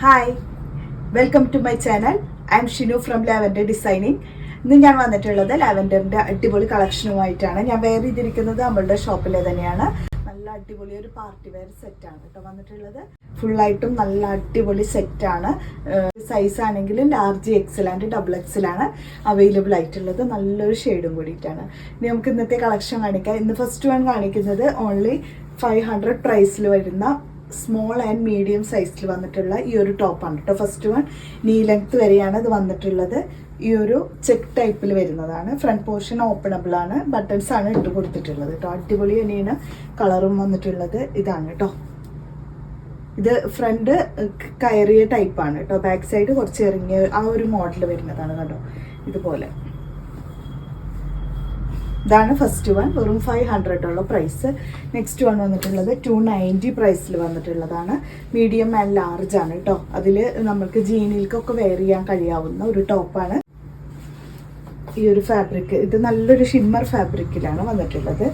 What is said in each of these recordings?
Hi welcome to my channel I'm Shinu from Lavender designing ഇന്ന് ഞാൻ വന്നിട്ടുള്ളത് ലാവൻഡറിന്റെ അടിപൊളി കളക്ഷനുമായിട്ടാണ്. ഞാൻ വെയർ ചെയ്തിരിക്കുന്നത് നമ്മളുടെ ഷോപ്പിലെ തന്നെയാണ്. നല്ല അടിപൊളി ഒരു പാർട്ടി വെയർ സെറ്റാണ് കേട്ടോ വന്നിട്ടുള്ളത്. ഫുള്ളായിട്ടും നല്ല അടിപൊളി സെറ്റാണ് സൈസ് ആണെങ്കിലും large XL and double XL ആണ് അവൈലബിൾ ആയിട്ടുള്ളത്. നല്ലൊരു ഷെയ്ഡും കൂടിയിട്ടാണ്. ഇനി നമുക്ക് ഇന്നത്തെ കളക്ഷൻ കാണിക്കാം. ഇന്ന് ഫസ്റ്റ് വൺ കാണിക്കുന്നത് ഓൺലി ഫൈവ് ഹൺഡ്രഡ് പ്രൈസിൽ വരുന്ന സ്മോൾ ആൻഡ് മീഡിയം സൈസിൽ വന്നിട്ടുള്ള ഈ ഒരു ടോപ്പാണ് കേട്ടോ ഫസ്റ്റ് വൺ നീ ലെങ്ത് വരെയാണ് ഇത് വന്നിട്ടുള്ളത്. ഈ ഒരു ചെക്ക് ടൈപ്പിൽ വരുന്നതാണ്. ഫ്രണ്ട് പോർഷൻ ഓപ്പണബിൾ ആണ്. ബട്ടൺസ് ആണ് ഇട്ട് കൊടുത്തിട്ടുള്ളത് കേട്ടോ അടിപൊളി തന്നെയാണ് കളറും വന്നിട്ടുള്ളത് ഇതാണ് കേട്ടോ ഇത് ഫ്രണ്ട് കയറിയ ടൈപ്പാണ് കേട്ടോ ബാക്ക് സൈഡ് കുറച്ച് ഇറങ്ങിയ ആ ഒരു മോഡൽ വരുന്നതാണ് കേട്ടോ ഇതുപോലെ. ഇതാണ് ഫസ്റ്റ് വൺ വെറും ഫൈവ് ഹൺഡ്രഡ് ഉള്ള പ്രൈസ് നെക്സ്റ്റ് വൺ വന്നിട്ടുള്ളത് ടു നയന്റി പ്രൈസിൽ വന്നിട്ടുള്ളതാണ്. മീഡിയം ആൻഡ് ലാർജ് ആണ് കേട്ടോ അതിൽ നമുക്ക് ജീനിൽക്കൊക്കെ വെയർ ചെയ്യാൻ കഴിയാവുന്ന ഒരു ടോപ്പാണ് ഈ ഒരു ഫാബ്രിക് ഇത് നല്ലൊരു ഷിമ്മർ ഫാബ്രിക്കിലാണ് വന്നിട്ടുള്ളത്.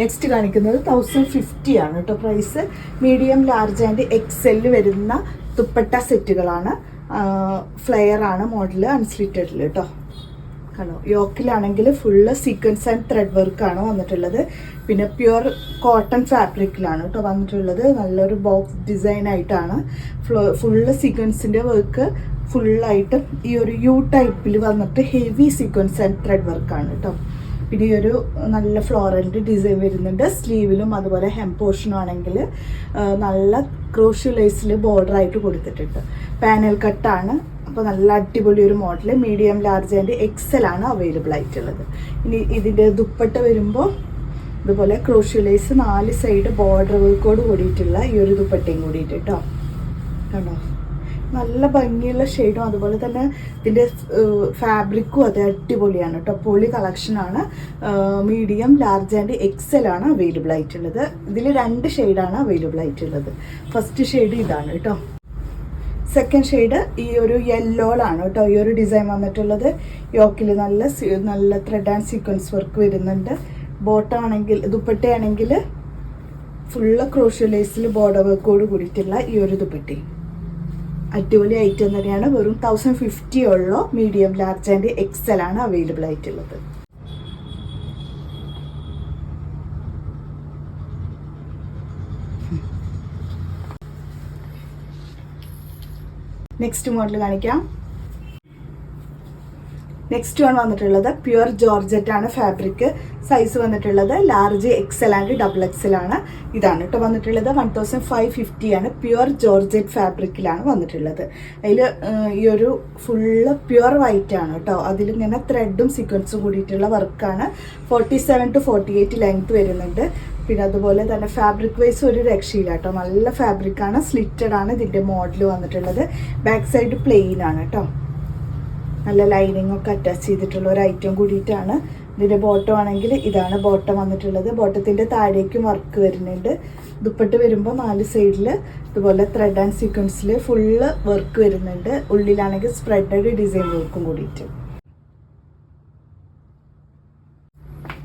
നെക്സ്റ്റ് കാണിക്കുന്നത് തൗസൻഡ് ഫിഫ്റ്റി ആണ് കേട്ടോ price medium large and XL വരുന്ന തുപ്പട്ട സെറ്റുകളാണ് ഫ്ലെയർ ആണ് മോഡൽ അൺസ്ലിറ്റഡിൽ കേട്ടോ കണ്ടോ യോക്കിലാണെങ്കിൽ ഫുള്ള് സീക്വൻസ് ആൻഡ് ത്രെഡ് വർക്കാണ് വന്നിട്ടുള്ളത്? പിന്നെ പ്യുർ കോട്ടൺ ഫാബ്രിക്കിലാണ് കേട്ടോ വന്നിട്ടുള്ളത്. നല്ലൊരു ബോക്സ് ഡിസൈൻ ആയിട്ടാണ്. ഫുള്ള് സീക്വൻസിന്റെ വർക്ക് ഫുള്ളായിട്ട് ഈ ഒരു യു ടൈപ്പിൽ വന്നിട്ട് ഹെവി സീക്വൻസ് ആൻഡ് ത്രെഡ് വർക്കാണ് കേട്ടോ പിന്നെ ഈ ഒരു നല്ല ഫ്ലോറൽ ഡിസൈൻ വരുന്നുണ്ട്. സ്ലീവിലും അതുപോലെ ഹെം പോർഷനും ആണെങ്കിൽ നല്ല ക്രോഷ്യൽ ബോർഡറായിട്ട് കൊടുത്തിട്ടുണ്ട്. പാനൽ കട്ടാണ് അപ്പോൾ നല്ല അടിപൊളി ഒരു model medium large and XL ആണ് അവൈലബിൾ ആയിട്ടുള്ളത്. ഇനി ഇതിന്റെ ദുപ്പട്ട വരുമ്പോൾ ഇതുപോലെ ക്രോഷ്യലൈസ് നാല് സൈഡ് ബോർഡർ വർക്കോട് കൂടിയിട്ടുള്ള ഈ ഒരു ദുപ്പട്ടയും കൂടിയിട്ട് കേട്ടോ. കണ്ടോ? നല്ല ഭംഗിയുള്ള ഷെയ്ഡും അതുപോലെ തന്നെ ഇതിന്റെ ഫാബ്രിക്കും അത് അടിപൊളിയാണ് കേട്ടോ. പൊളി കളക്ഷനാണ് മീഡിയം ലാർജ് ആൻഡ് എക്സൽ ആണ് അവൈലബിൾ ആയിട്ടുള്ളത്. ഇതിൽ രണ്ട് ഷെയ്ഡാണ് അവൈലബിൾ ആയിട്ടുള്ളത്. ഫസ്റ്റ് ഷെയ്ഡ് ഇതാണ് കേട്ടോ. സെക്കൻഡ് ഷെയ്ഡ് ഈ ഒരു യെല്ലോയിലാണ് കേട്ടോ. ഈ ഒരു ഡിസൈൻ വന്നിട്ടുള്ളത്. യോക്കിൽ നല്ല നല്ല ത്രെഡ് ആൻഡ് സീക്വൻസ് വർക്ക് വരുന്നുണ്ട്. ബോട്ടാണെങ്കിൽ ദുപ്പട്ടയാണെങ്കിൽ ഫുള്ള് ക്രോഷ്യലൈസിൽ ബോർഡർ വർക്കോട് കൂടിയിട്ടുള്ള ഈ ഒരു ദുപ്പട്ടി. അടിപൊളി ഐറ്റം തന്നെയാണ്. വെറും തൗസൻഡ് ഫിഫ്റ്റി ഉള്ളോ. മീഡിയം ലാർജ് ആൻഡ് എക്സൽ ആണ് അവൈലബിൾ ആയിട്ടുള്ളത്. നെക്സ്റ്റ് മോഡൽ കാണിക്കാം. നെക്സ്റ്റ് വൺ വന്നിട്ടുള്ളത് പ്യുവർ ജോർജറ്റ് ആണ് ഫാബ്രിക് സൈസ് വന്നിട്ടുള്ളത് large XL and double XL ആണ്. ഇതാണ് കേട്ടോ വന്നിട്ടുള്ളത്. വൺ തൗസൻഡ് ഫൈവ് ഫിഫ്റ്റി ആണ് പ്യുവർ ജോർജറ്റ് ഫാബ്രിക്കിലാണ് വന്നിട്ടുള്ളത്. അതിൽ ഈ ഒരു ഫുള്ള് പ്യുവർ വൈറ്റ് ആണ് കേട്ടോ അതിലിങ്ങനെ ത്രെഡും സീക്വൻസും കൂടിയിട്ടുള്ള വർക്കാണ് forty seven to forty eight length വരുന്നുണ്ട്. പിന്നെ അതുപോലെ തന്നെ ഫാബ്രിക് വൈസ് ഒരു രക്ഷയില്ല കേട്ടോ നല്ല ഫാബ്രിക്കാണ് സ്ലിറ്റഡ് ആണ് ഇതിന്റെ മോഡൽ വന്നിട്ടുള്ളത്. ബാക്ക് സൈഡ് പ്ലെയിൻ ആണ് കേട്ടോ നല്ല ലൈനിങ് ഒക്കെ അറ്റാച്ച് ചെയ്തിട്ടുള്ള ഒരു ഐറ്റം കൂടിയിട്ടാണ്. ഇതിന്റെ ബോട്ടം ആണെങ്കിൽ ഇതാണ് ബോട്ടം വന്നിട്ടുള്ളത്. ബോട്ടത്തിന്റെ താഴേക്കും വർക്ക് വരുന്നുണ്ട്. ദുപ്പട്ട് വരുമ്പോൾ നാല് സൈഡിൽ ഇതുപോലെ ത്രെഡ് ആൻഡ് സീക്വൻസിൽ ഫുള്ള് വർക്ക് വരുന്നുണ്ട്. ഉള്ളിലാണെങ്കിൽ സ്പ്രെഡഡ് ഡിസൈൻ വർക്കും കൂടിയിട്ട്.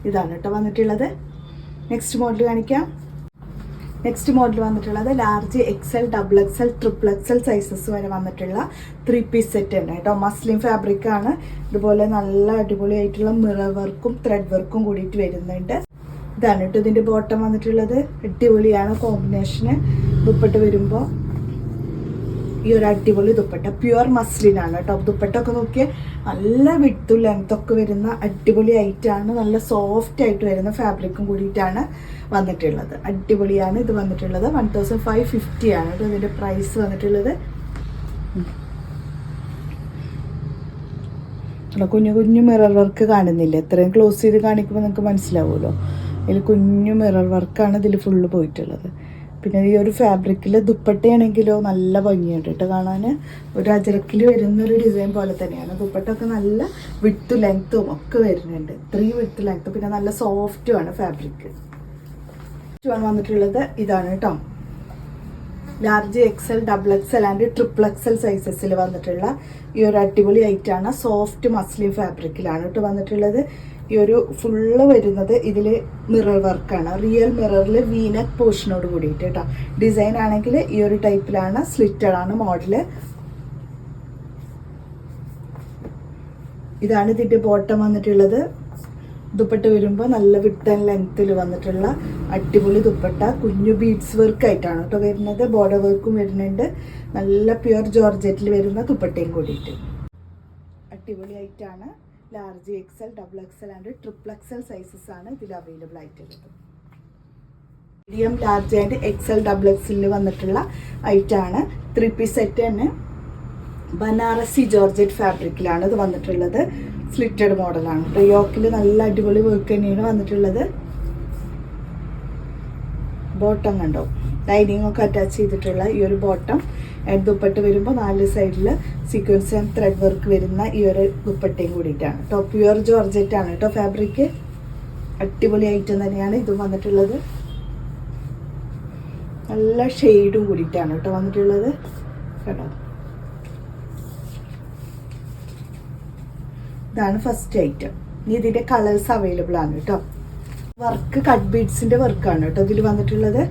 ഇതാണ് കേട്ടോ വന്നിട്ടുള്ളത്. നെക്സ്റ്റ് മോഡൽ കാണിക്കാം. നെക്സ്റ്റ് മോഡൽ വന്നിട്ടുള്ളത് large XL double XL triple XL sizes വരെ വന്നിട്ടുള്ള ത്രീ പീസ് സെറ്റ് ഉണ്ട് കേട്ടോ മസ്ലിം ഫാബ്രിക് ആണ്. ഇതുപോലെ നല്ല അടിപൊളിയായിട്ടുള്ള മിറർ വർക്കും ത്രെഡ് വർക്കും കൂടിയിട്ട് വരുന്നുണ്ട്. ഇതാണ് കേട്ടോ ഇതിന്റെ ബോട്ടം വന്നിട്ടുള്ളത്. അടിപൊളിയാണ് കോമ്പിനേഷന് ദുപ്പട്ട് വരുമ്പോൾ ഈ ഒരു അടിപൊളി ദുപ്പട്ട. പ്യുവർ മസ്ലിനാണ് കേട്ടോ. ദുപ്പട്ട ഒക്കെ നോക്കിയാൽ നല്ല വിട്ടും ലെങ്ത്തൊക്കെ വരുന്ന അടിപൊളി ആയിട്ടാണ് നല്ല സോഫ്റ്റ് ആയിട്ട് വരുന്ന ഫാബ്രിക്കും കൂടിയിട്ടാണ് വന്നിട്ടുള്ളത്. അടിപൊളിയാണ് ഇത് വന്നിട്ടുള്ളത്. വൺ തൗസൻഡ് ഫൈവ് ഫിഫ്റ്റി ആണ് കേട്ടോ ഇതിന്റെ പ്രൈസ് വന്നിട്ടുള്ളത്. കുഞ്ഞു കുഞ്ഞു മിറർ വർക്ക് കാണുന്നില്ല? എത്രയും ക്ലോസ് ചെയ്ത് കാണിക്കുമ്പോൾ നിങ്ങൾക്ക് മനസ്സിലാവുമല്ലോ. അതിൽ കുഞ്ഞു മിറർ വർക്കാണ് ഇതിൽ ഫുള്ള് പോയിട്ടുള്ളത്. പിന്നെ ഈ ഒരു ഫാബ്രിക്കിൽ ദുപ്പട്ടയാണെങ്കിലോ നല്ല ഭംഗിയുണ്ട് കേട്ടോ കാണാൻ. ഒരു അജരക്കിൽ വരുന്ന ഒരു ഡിസൈൻ പോലെ തന്നെയാണ്. ദുപ്പട്ടൊക്കെ നല്ല വിത്ത് ലെങ്ത്തും ഒക്കെ വരുന്നുണ്ട്. ഇത്രയും വിട്ട് ലെങ്ത്തും പിന്നെ നല്ല സോഫ്റ്റും ആണ് ഫാബ്രിക് വന്നിട്ടുള്ളത് ഇതാണ് കേട്ടോ. Large XL double XL and triple XL സൈസസിൽ വന്നിട്ടുള്ള ഈ ഒരു അടിപൊളി ഐറ്റാണ് സോഫ്റ്റ് മസ്ലിൻ ഫാബ്രിക്കിലാണ് കേട്ടോ വന്നിട്ടുള്ളത്. ഈ ഒരു ഫുള്ള് വരുന്നത് ഇതിൽ മിറർ വർക്കാണ് റിയൽ മിററിൽ വീനക് പോർഷനോട് കൂടിയിട്ട് കേട്ടോ ഡിസൈൻ ആണെങ്കിൽ ഈ ഒരു ടൈപ്പിലാണ് സ്ലിറ്റഡ് ആണ് മോഡൽ ഇതാണ് ഇതിന്റെ ബോട്ടം വന്നിട്ടുള്ളത്. ദുപ്പട്ട വരുമ്പോൾ നല്ല വിട്ടൻ ലെങ്ത്തിൽ വന്നിട്ടുള്ള അടിപൊളി ദുപ്പട്ട. കുഞ്ഞു ബീഡ്സ് വർക്ക് ആയിട്ടാണ് കേട്ടോ വരുന്നത്. ബോർഡർ വർക്കും വരുന്നുണ്ട്. നല്ല പ്യുവർ ജോർജറ്റിൽ വരുന്ന ദുപ്പട്ടയും കൂടിയിട്ട്. അടിപൊളിയായിട്ടാണ് large XL double XL and triple XL sizes ആണ് ഇതിൽ അവൈലബിൾ ആയിട്ടുള്ളത്. Medium large and XL double എക്സലിൽ വന്നിട്ടുള്ള ഐറ്റാണ് ത്രീ പീസ് സെറ്റ് തന്നെ ബനാറസി ജോർജറ്റ് ഫാബ്രിക്കിലാണ് ഇത് വന്നിട്ടുള്ളത്. സ്ലിറ്റഡ് മോഡലാണ് റിയോക്കിൽ നല്ല അടിപൊളി വർക്ക് തന്നെയാണ് വന്നിട്ടുള്ളത്. ബോട്ടം കണ്ടോ? ലൈനിങ് ഒക്കെ അറ്റാച്ച് ചെയ്തിട്ടുള്ള ഈ ഒരു ബോട്ടം ദുപ്പട്ട വരുമ്പോൾ നാല് സൈഡിൽ സീക്വൻസ് ആൻഡ് ത്രെഡ് വർക്ക് വരുന്ന ഈ ഒരു ദുപ്പട്ടയും കൂടിയിട്ടാണ്. കേട്ടോ പ്യുവർ ജോർജറ്റ് ആണ് കേട്ടോ ഫാബ്രിക് അടിപൊളി ഐറ്റം തന്നെയാണ് ഇതും വന്നിട്ടുള്ളത്. നല്ല ഷെയ്ഡും കൂടിയിട്ടാണ് കേട്ടോ വന്നിട്ടുള്ളത്. കേട്ടോ ഇതാണ് ഫസ്റ്റ് ഐറ്റം ഇനി ഇതിന്റെ കളേഴ്സ് അവൈലബിൾ ആണ് കേട്ടോ. വർക്ക് കട്ട് ബീഡ്സിന്റെ വർക്കാണ് കേട്ടോ ഇതിൽ വന്നിട്ടുള്ളത്.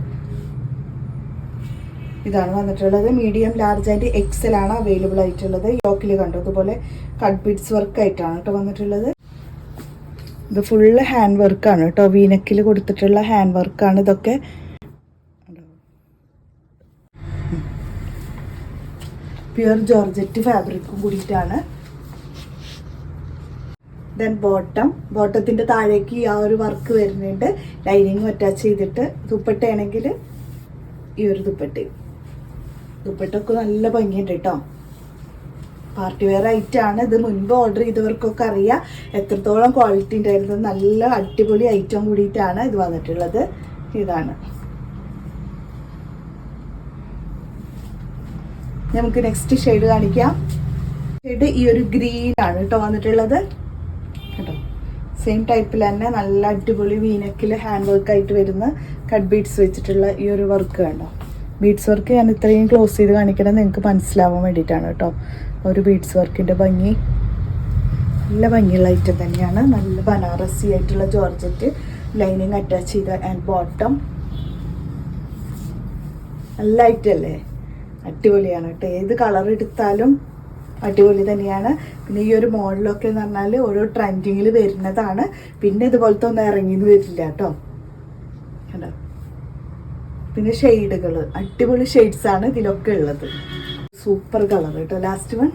ഇതാണ് വന്നിട്ടുള്ളത്. മീഡിയം ലാർജ് ആൻഡ് എക്സൽ ആണ് അവൈലബിൾ ആയിട്ടുള്ളത്. യോക്കിൽ കണ്ടു? അതുപോലെ കട്ട് ബിഡ്സ് വർക്ക് ആയിട്ടാണ് കേട്ടോ വന്നിട്ടുള്ളത്. ഇത് ഫുള്ള് ഹാൻഡ് വർക്കാണ് കേട്ടോ. വീനക്കിൽ കൊടുത്തിട്ടുള്ള ഹാൻഡ് വർക്കാണ് ഇതൊക്കെ. പ്യുർ ജോർജറ്റ് ഫാബ്രിക്കും കൂടിയിട്ടാണ്. ദെൻ ബോട്ടം ബോട്ടത്തിന്റെ താഴേക്ക് ആ ഒരു വർക്ക് വരുന്നുണ്ട്. ലൈനിങ് അറ്റാച്ച് ചെയ്തിട്ട് ദുപ്പട്ടയാണെങ്കിൽ ഈ ഒരു ദുപ്പട്ടയും. ദുപ്പട്ടൊക്കെ നല്ല ഭംഗിയുണ്ട് കേട്ടോ പാർട്ടി വെയർ ഐറ്റം ഇത് മുൻപ് ഓർഡർ ചെയ്തവർക്കൊക്കെ അറിയാം. എത്രത്തോളം ക്വാളിറ്റി ഉണ്ടായിരുന്നത് നല്ല അടിപൊളി ഐറ്റം കൂടിയിട്ടാണ് ഇത് വന്നിട്ടുള്ളത്. ഇതാണ്. നമുക്ക് നെക്സ്റ്റ് ഷെയ്ഡ് കാണിക്കാം. ഷെയ്ഡ് ഈ ഒരു ഗ്രീൻ ആണ് കേട്ടോ വന്നിട്ടുള്ളത്. കേട്ടോ. സെയിം ടൈപ്പിൽ തന്നെ നല്ല അടിപൊളി വീനക്കിൽ ഹാൻഡ് വർക്ക് ആയിട്ട് വരുന്ന കട്ട് ബീഡ്സ് വെച്ചിട്ടുള്ള ഈ ഒരു വർക്ക് കണ്ടോ. ബീഡ്സ് വർക്ക് ഞാൻ ഇത്രയും ക്ലോസ് ചെയ്ത് കാണിക്കണം നിങ്ങൾക്ക് മനസ്സിലാവാൻ വേണ്ടിയിട്ടാണ് കേട്ടോ. ഒരു ബീഡ്സ് വർക്കിന്റെ ഭംഗി. നല്ല ഭംഗിയുള്ള ഐറ്റം തന്നെയാണ്. നല്ല ബനാറസി ആയിട്ടുള്ള ജോർജറ്റ്. ലൈനിങ് അറ്റാച്ച് ചെയ്ത ആൻഡ് ബോട്ടം നല്ല ഐറ്റം അല്ലേ? അടിപൊളിയാണ് കേട്ടോ. ഏത് കളർ എടുത്താലും അടിപൊളി തന്നെയാണ്. പിന്നെ ഈ ഒരു മോഡലൊക്കെ എന്ന് പറഞ്ഞാൽ ഓരോ ട്രെൻഡിങ്ങിൽ വരുന്നതാണ്. പിന്നെ ഇതുപോലത്തെ ഒന്നും ഇറങ്ങിയെന്ന് വരില്ല കേട്ടോ. പിന്നെ ഷെയ്ഡുകൾ അടിപൊളി ഷെയ്ഡ്സ് ആണ് ഇതിലൊക്കെ ഉള്ളത്. സൂപ്പർ കളർ കേട്ടോ. Last one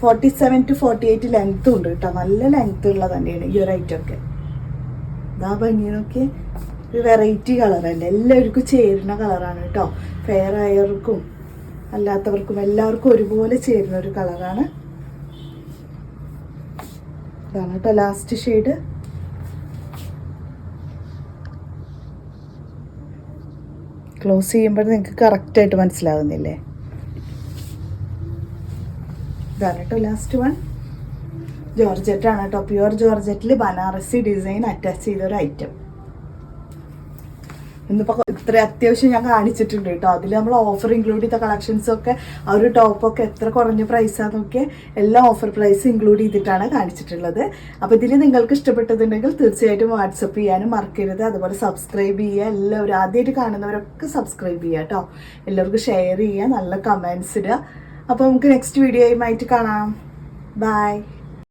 forty seven to forty eight ലെങ്ത്തും ഉണ്ട് കേട്ടോ. നല്ല ലെങ്ത്ത് ഉള്ള തന്നെയാണ് ഈ ഒരു ഐറ്റം ഒക്കെ. ഇതാ ഭംഗി നോക്കിയേ. ഒരു വെറൈറ്റി കളറല്ലേ എല്ലാവർക്കും ചേരുന്ന കളറാണ് കേട്ടോ. ഫെയർ ആയവർക്കും അല്ലാത്തവർക്കും എല്ലാവർക്കും ഒരുപോലെ ചേരുന്ന ഒരു കളറാണ് ഇതാണ് കേട്ടോ ലാസ്റ്റ് ഷെയ്ഡ് ക്ലോസ് ചെയ്യുമ്പോൾ നിങ്ങൾക്ക് കറക്റ്റായിട്ട് മനസ്സിലാകുന്നില്ലേ ഇതാണ് ലാസ്റ്റ് വൺ ജോർജറ്റ് ആണ് കേട്ടോ പ്യുവർ ജോർജറ്റിൽ ബനാറസി ഡിസൈൻ അറ്റാച്ച് ചെയ്ത ഒരു ഐറ്റം ഇന്നിപ്പോൾ ഇത്ര അത്യാവശ്യം ഞാൻ കാണിച്ചിട്ടുണ്ട് കേട്ടോ. അതിൽ നമ്മൾ ഓഫർ ഇൻക്ലൂഡ് ചെയ്ത കളക്ഷൻസ് ഒക്കെ ആ ഒരു ടോപ്പൊക്കെ എത്ര കുറഞ്ഞ പ്രൈസാന്നൊക്കെ എല്ലാം ഓഫർ പ്രൈസ് ഇൻക്ലൂഡ് ചെയ്തിട്ടാണ് കാണിച്ചിട്ടുള്ളത്. അപ്പോൾ ഇതിൽ നിങ്ങൾക്ക് ഇഷ്ടപ്പെട്ടതുണ്ടെങ്കിൽ തീർച്ചയായിട്ടും വാട്സപ്പ് ചെയ്യാനും മറക്കരുത്. അതുപോലെ സബ്സ്ക്രൈബ് ചെയ്യുക. എല്ലാവരും ആദ്യമായിട്ട് കാണുന്നവരൊക്കെ സബ്സ്ക്രൈബ് ചെയ്യുക കേട്ടോ. എല്ലാവർക്കും ഷെയർ ചെയ്യുക. നല്ല കമൻസ് ഇടുക. അപ്പോൾ നമുക്ക് നെക്സ്റ്റ് വീഡിയോയുമായിട്ട് കാണാം. ബൈ